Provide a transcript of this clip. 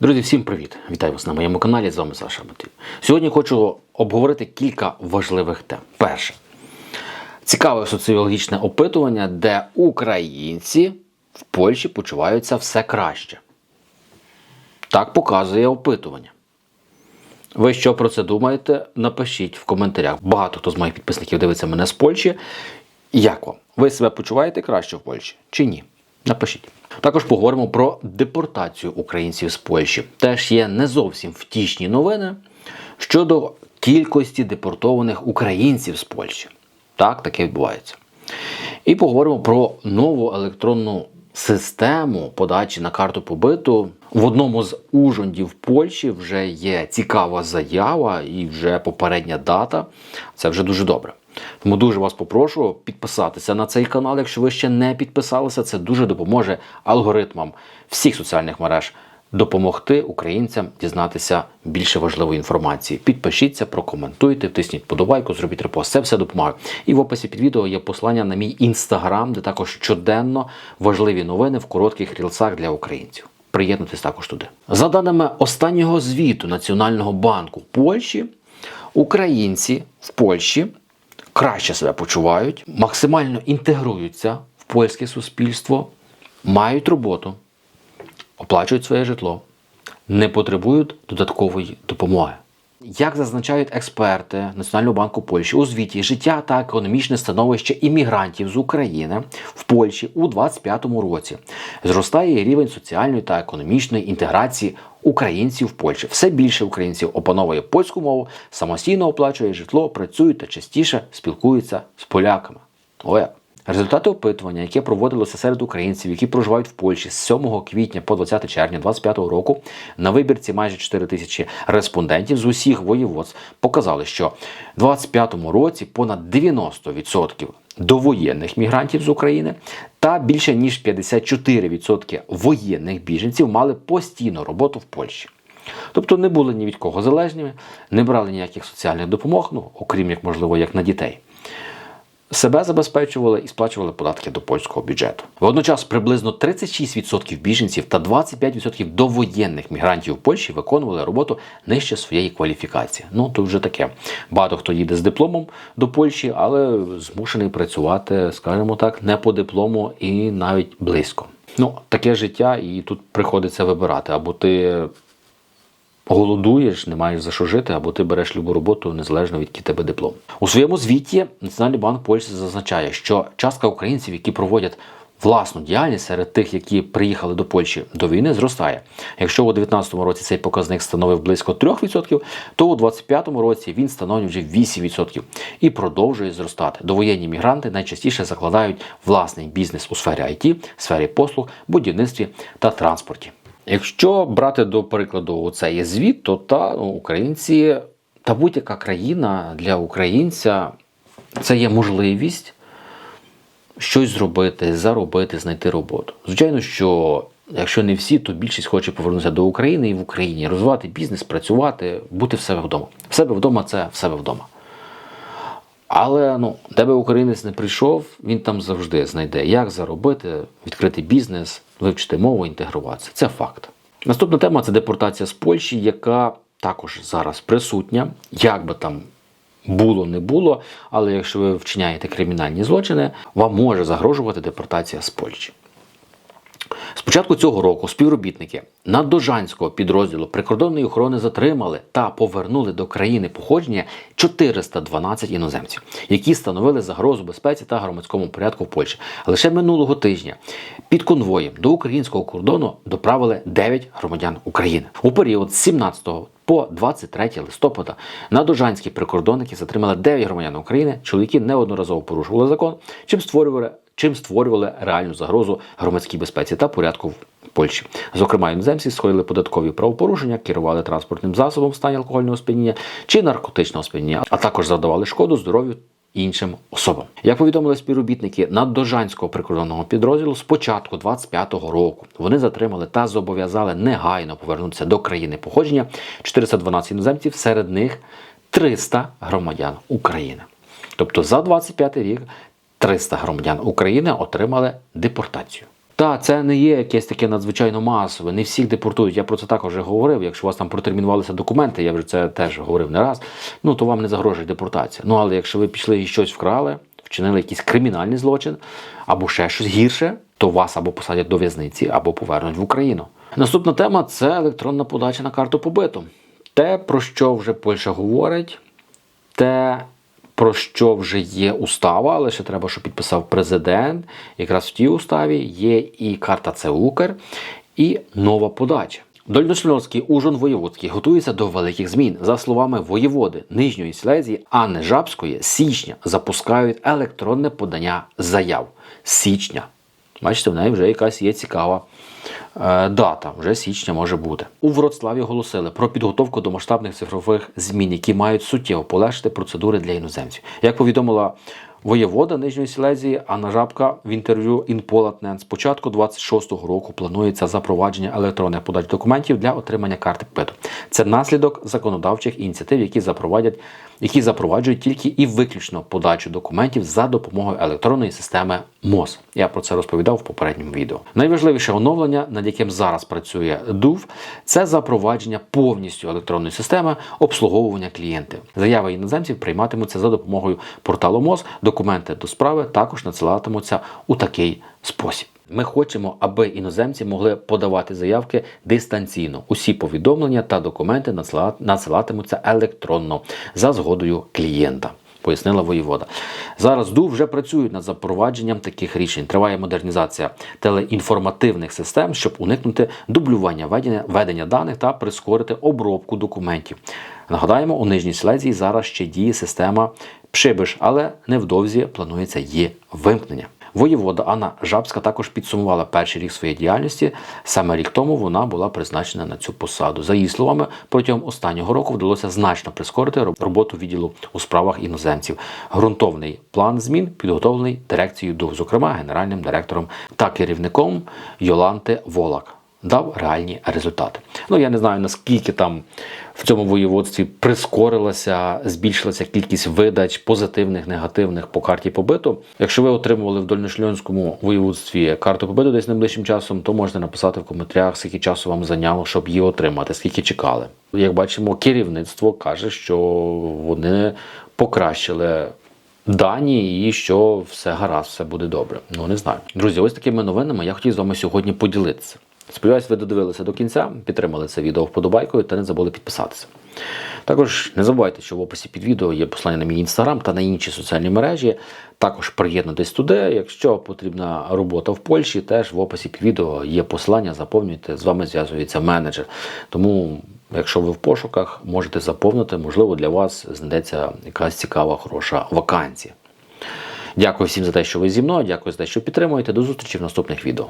Друзі, всім привіт! Вітаю вас на моєму каналі. З вами Саша Матвій. Сьогодні хочу обговорити кілька важливих тем. Перше, цікаве соціологічне опитування, де українці в Польщі почуваються все краще. Так показує опитування. Ви що про це думаєте? Напишіть в коментарях. Багато хто з моїх підписників дивиться мене з Польщі. Як вам? Ви себе почуваєте краще в Польщі чи ні? Напишіть. Також поговоримо про депортацію українців з Польщі. Теж є не зовсім втішні новини щодо кількості депортованих українців з Польщі. Так, таке відбувається. І поговоримо про нову електронну систему подачі на карту побиту. В одному з ужондів Польщі вже є цікава заява і вже попередня дата. Це вже дуже добре. Тому дуже вас попрошу підписатися на цей канал, якщо ви ще не підписалися. Це дуже допоможе алгоритмам всіх соціальних мереж допомогти українцям дізнатися більше важливої інформації. Підпишіться, прокоментуйте, втисніть подобайку, зробіть репост. Це все допомагає. І в описі під відео є посилання на мій інстаграм, де також щоденно важливі новини в коротких рілсах для українців. Приєднуйтесь також туди. За даними останнього звіту Національного банку Польщі, українці в Польщі краще себе почувають, максимально інтегруються в польське суспільство, мають роботу, оплачують своє житло, не потребують додаткової допомоги. Як зазначають експерти Національного банку Польщі у звіті життя та економічне становище іммігрантів з України в Польщі у 2025 році зростає рівень соціальної та економічної інтеграції українців в Польщі. Все більше українців опановує польську мову, самостійно оплачує житло, працюють та частіше спілкуються з поляками. О, як. Результати опитування, яке проводилося серед українців, які проживають в Польщі з 7 квітня по 20 червня 2025 року, на вибірці майже 4 тисячі респондентів з усіх воєводств показали, що в 2025 році понад 90% довоєнних мігрантів з України та більше ніж 54% воєнних біженців мали постійну роботу в Польщі. Тобто не були ні від кого залежними, не брали ніяких соціальних допомог, ну окрім як можливо, як на дітей. Себе забезпечували і сплачували податки до польського бюджету. Водночас приблизно 36% біженців та 25% довоєнних мігрантів в Польщі виконували роботу нижче своєї кваліфікації. Ну то вже таке. Багато хто їде з дипломом до Польщі, але змушений працювати, скажімо так, не по диплому і навіть близько. Ну, таке життя, і тут приходиться вибирати або ти голодуєш, не маєш за що жити, або ти береш любу роботу незалежно від тебе диплом. У своєму звіті Національний банк Польщі зазначає, що частка українців, які проводять власну діяльність серед тих, які приїхали до Польщі до війни, зростає. Якщо у 2019 році цей показник становив близько 3%, то у 2025 році він становить вже 8% і продовжує зростати. Довоєнні мігранти найчастіше закладають власний бізнес у сфері IT, сфері послуг, будівництві та транспорті. Якщо брати до прикладу цей звіт, то та ну, українці та будь-яка країна для українця це є можливість щось зробити, заробити, знайти роботу. Звичайно, що якщо не всі, то більшість хоче повернутися до України і в Україні, розвивати бізнес, працювати, бути в себе вдома. В себе вдома це в себе вдома. Але ну, де би українець не прийшов, він там завжди знайде, як заробити, відкрити бізнес, вивчити мову, інтегруватися. Це факт. Наступна тема це депортація з Польщі, яка також зараз присутня, як би там було, не було. Але якщо ви вчиняєте кримінальні злочини, вам може загрожувати депортація з Польщі. З початку цього року співробітники наддожанського підрозділу прикордонної охорони затримали та повернули до країни походження 412 іноземців, які становили загрозу безпеці та громадському порядку в Польщі. Лише минулого тижня під конвоєм до українського кордону доправили 9 громадян України у період з 17 по 23 листопада надожанські прикордонники затримали 9 громадян України. Чоловіки неодноразово порушували закон, чим створювали чим створювали реальну загрозу громадській безпеці та порядку в Польщі. Зокрема, іноземці скоїли податкові правопорушення, керували транспортним засобом в стані алкогольного сп'яніння чи наркотичного сп'яніння, а також завдавали шкоду здоров'ю. Іншим особам, як повідомили співробітники наддожанського прикордонного підрозділу, з початку 25-го року вони затримали та зобов'язали негайно повернутися до країни походження 412 іноземців, серед них 300 громадян України. Тобто за 25 рік 300 громадян України отримали депортацію. Та це не є якесь таке надзвичайно масове. Не всіх депортують. Я про це також вже говорив. Якщо у вас там протермінувалися документи, я вже це теж говорив не раз. Ну то вам не загрожує депортація. Ну але якщо ви пішли і щось вкрали, вчинили якийсь кримінальний злочин або ще щось гірше, то вас або посадять до в'язниці, або повернуть в Україну. Наступна тема це електронна подача на карту побиту. Те, про що вже Польща говорить, те, про що вже є устава, але ще треба, щоб підписав президент. Якраз в тій уставі є і карта Цеукер, і нова подача. Дольношльонський Ужон Воєводський готується до великих змін. За словами воєводи Нижньої Сілезії Анни Жабської, січня запускають електронне подання заяв. Січня. Бачите, в неї вже якась є цікава е, дата, вже січня може бути. У Вроцлаві оголосили про підготовку до масштабних цифрових змін, які мають суттєво полегшити процедури для іноземців. Як повідомила воєвода Нижньої Сілезії Анна Жабка в інтерв'ю InPolatNet, з початку 26-го року планується запровадження електронних подач документів для отримання карти ПИТу. Це наслідок законодавчих ініціатив, які запровадять, які запроваджують тільки і виключно подачу документів за допомогою електронної системи МОЗ. Я про це розповідав в попередньому відео. Найважливіше оновлення, над яким зараз працює ДУВ, це запровадження повністю електронної системи обслуговування клієнтів. Заяви іноземців прийматимуться за допомогою порталу МОЗ. Документи до справи також надсилатимуться у такий спосіб. Ми хочемо, аби іноземці могли подавати заявки дистанційно. Усі повідомлення та документи надсилатимуться електронно за згодою клієнта. Пояснила воєвода. Зараз ДУ вже працюють над запровадженням таких рішень. Триває модернізація телеінформативних систем, щоб уникнути дублювання ведення, ведення даних та прискорити обробку документів. Нагадаємо, у Нижній Сілезії зараз ще діє система Пшибиш, але невдовзі планується її вимкнення. Воєвода Анна Жабська також підсумувала перший рік своєї діяльності. Саме рік тому вона була призначена на цю посаду. За її словами, протягом останнього року вдалося значно прискорити роботу відділу у справах іноземців. Ґрунтовний план змін підготовлений дирекцією ДУВ, зокрема генеральним директором та керівником Йоланти Волак. Дав реальні результати. Ну я не знаю наскільки там в цьому воєводстві прискорилася, збільшилася кількість видач позитивних, негативних по карті побиту. Якщо ви отримували в Дольношльонському воєводстві карту побиту десь найближчим часом, то можете написати в коментарях, скільки часу вам зайняло, щоб її отримати, скільки чекали. Як бачимо, керівництво каже, що вони покращили дані і що все гаразд, все буде добре. Ну не знаю. Друзі, ось такими новинами я хотів з вами сьогодні поділитися. Сподіваюсь, ви додивилися до кінця, підтримали це відео вподобайкою та не забули підписатися. Також не забувайте, що в описі під відео є посилання на мій інстаграм та на інші соціальні мережі. Також приєднуйтесь туди. Якщо потрібна робота в Польщі, теж в описі під відео є посилання, заповнюйте, з вами зв'язується менеджер. Тому, якщо ви в пошуках, можете заповнити, можливо, для вас знайдеться якась цікава, хороша вакансія. Дякую всім за те, що ви зі мною. Дякую за те, що підтримуєте. До зустрічі в наступних відео.